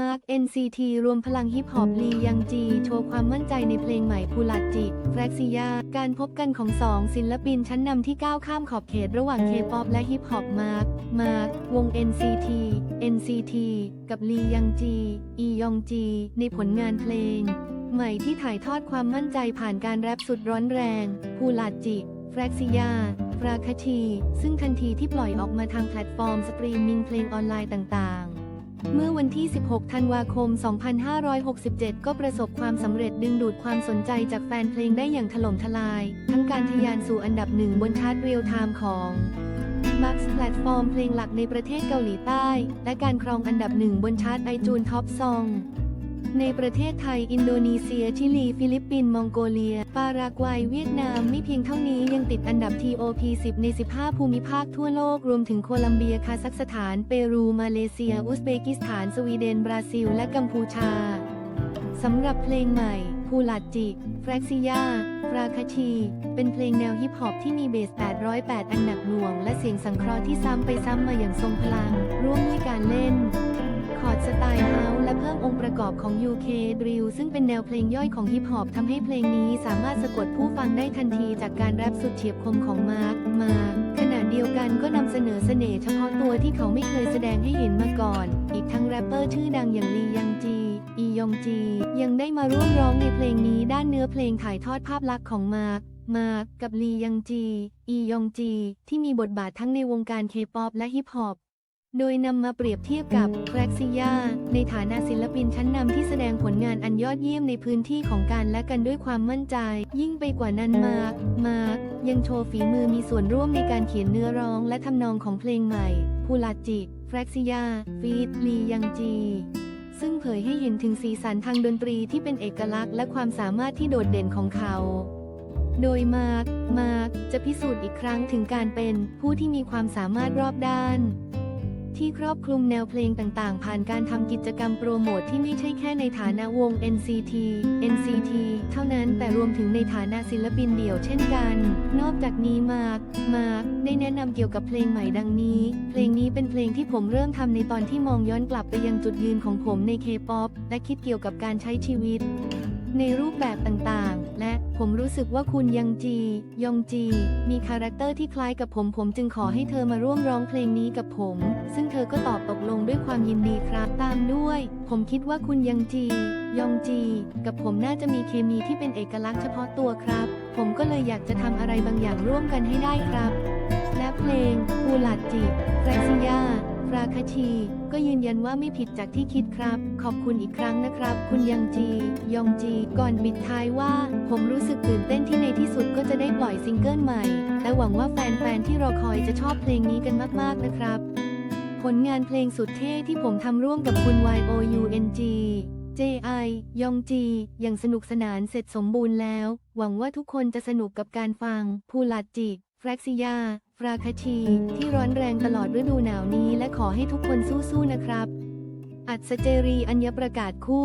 มาร์ก NCT รวมพลังฮิปฮอปลียังจี โชว์ความมั่นใจในเพลงใหม่พูลัดจิแฟร็กซิยา การพบกันของสองศิลปินชั้นนำที่ก้าวข้ามขอบเขตระหว่างเคป๊อปและฮิปฮอปมาร์กมาร์กวง NCT NCT กับลียังจี อียองจี ในผลงานเพลง ใหม่ที่ถ่ายทอดความมั่นใจผ่านการแรปสุดร้อนแรงพูลัดจิแฟร็กซิยาฟราคที ซึ่งทันทีที่ปล่อยออกมาทางแพลตฟอร์มสตรีมมิ่งเพลงออนไลน์ต่าง เมื่อวันที่ 16 ธันวาคม 2567 ก็ประสบความสำเร็จดึงดูดความสนใจจากแฟนเพลงได้อย่างถล่มทลาย ทั้งการทะยานสู่อันดับหนึ่งบนชาร์ตเรียลไทม์ของ Max แพลตฟอร์มเพลงหลักในประเทศเกาหลีใต้ และการครองอันดับหนึ่งบนชาร์ตไอจูนท็อปซอง ในประเทศไทย อินโดนีเซีย ชิลี ฟิลิปปินส์ มองโกเลีย ปารากวัย เวียดนาม ไม่เพียงเท่านี้ยังติดอันดับ TOP 10 ใน 15 ภูมิภาคทั่วโลก รวมถึงโคลัมเบีย คาซัคสถาน เปรู มาเลเซีย อุซเบกิสถาน สวีเดน บราซิล และกัมพูชา สำหรับเพลงใหม่พูลัดจิแฟร็กซิยาฟราคาชี เป็นเพลงแนวฮิปฮอปที่มีเบส 808 อันหนักหน่วง และเสียงสังเคราะห์ที่ซ้ำไปซ้ำมาอย่างทรงพลัง ร่วมด้วยการเล่น และเพิ่มองค์ประกอบของ UK Drill ซึ่งเป็นแนวเพลงย่อยของฮิปฮอปทำให้เพลงนี้สามารถสะกดผู้ฟังได้ทันทีจากการแรปสุดเฉียบคมของมาร์คมาร์คขณะเดียวกันก็นำเสนอเสน่ห์เฉพาะตัวที่เขาไม่เคยแสดงให้เห็นมาก่อน อีกทั้งแรปเปอร์ชื่อดังอย่างลียังจี อียองจี ยังได้มาร่วมร้องในเพลงนี้ด้านเนื้อเพลงถ่ายทอดภาพลักษณ์ของมาร์คมาร์คกับลียังจี อียองจี ที่มีบทบาททั้งในวงการเคป๊อปและฮิปฮอป โดยนำมาเปรียบเทียบกับแฟร็กซิยาในฐานะศิลปินชั้นนำที่แสดงผลงานอันยอดเยี่ยมในพื้นที่ของการและกันด้วยความมั่นใจ ยิ่งไปกว่านั้นมาร์คมาร์คยังโชว์ฝีมือมีส่วนร่วมในการเขียนเนื้อร้องและทำนองของเพลงใหม่พูลาจิแฟร็กซิยาฟีดลียังจีซึ่งเผยให้เห็นถึงสีสันทางดนตรีที่เป็นเอกลักษณ์และความสามารถที่โดดเด่นของเขา โดยมาร์คมาร์คจะพิสูจน์อีกครั้งถึงการเป็นผู้ที่มีความสามารถรอบด้าน ที่ครอบคลุมแนวเพลงต่างๆ ผ่านการทำกิจกรรมโปรโมทที่ไม่ใช่แค่ในฐานะวง NCT NCT เท่านั้นแต่รวมถึงในฐานะศิลปินเดี่ยวเช่นกัน นอกจากนี้มาร์คมาร์คได้แนะนำเกี่ยวกับเพลงใหม่ดังนี้ เพลงนี้เป็นเพลงที่ผมเริ่มทำในตอนที่มองย้อนกลับไปยังจุดยืนของผมใน K-POP และคิดเกี่ยวกับการใช้ชีวิต ในรูปแบบต่างๆ และผมรู้สึกว่าคุณยังจี ยองจี มีคาแรคเตอร์ที่คล้ายกับผมผมจึงขอให้เธอมาร่วมร้องเพลงนี้กับผม ซึ่งเธอก็ตอบตกลงด้วยความยินดีครับตามด้วย ผมคิดว่าคุณยังจี ยองจี กับผมน่าจะมีเคมีที่เป็นเอกลักษณ์เฉพาะตัวครับ ผมก็เลยอยากจะทำอะไรบางอย่างร่วมกันให้ได้ครับ และเพลงกูหลัดจิแฟรซิยา ราคชี ก็ยืนยันว่าไม่ผิดจากที่คิดครับ ขอบคุณอีกครั้งนะครับ คุณยังจี ยองจี ก่อนปิดท้ายว่า ผมรู้สึกตื่นเต้นที่ในที่สุดก็จะได้ปล่อยซิงเกิลใหม่ และหวังว่าแฟนๆที่รอคอยจะชอบเพลงนี้กันมากๆนะครับ ผลงานเพลงสุดเท่ที่ผมทำร่วมกับคุณ Y O U N G J.I. ยองจี อย่างสนุกสนานเสร็จสมบูรณ์แล้ว หวังว่าทุกคนจะสนุกกับการฟังพูลัดจิ แฟร็กซิยาฟราคาชี ที่ร้อนแรงตลอดฤดูหนาวนี้และขอให้ทุกคนสู้ๆนะครับ อัดสเจรี อัญญประกาศคู่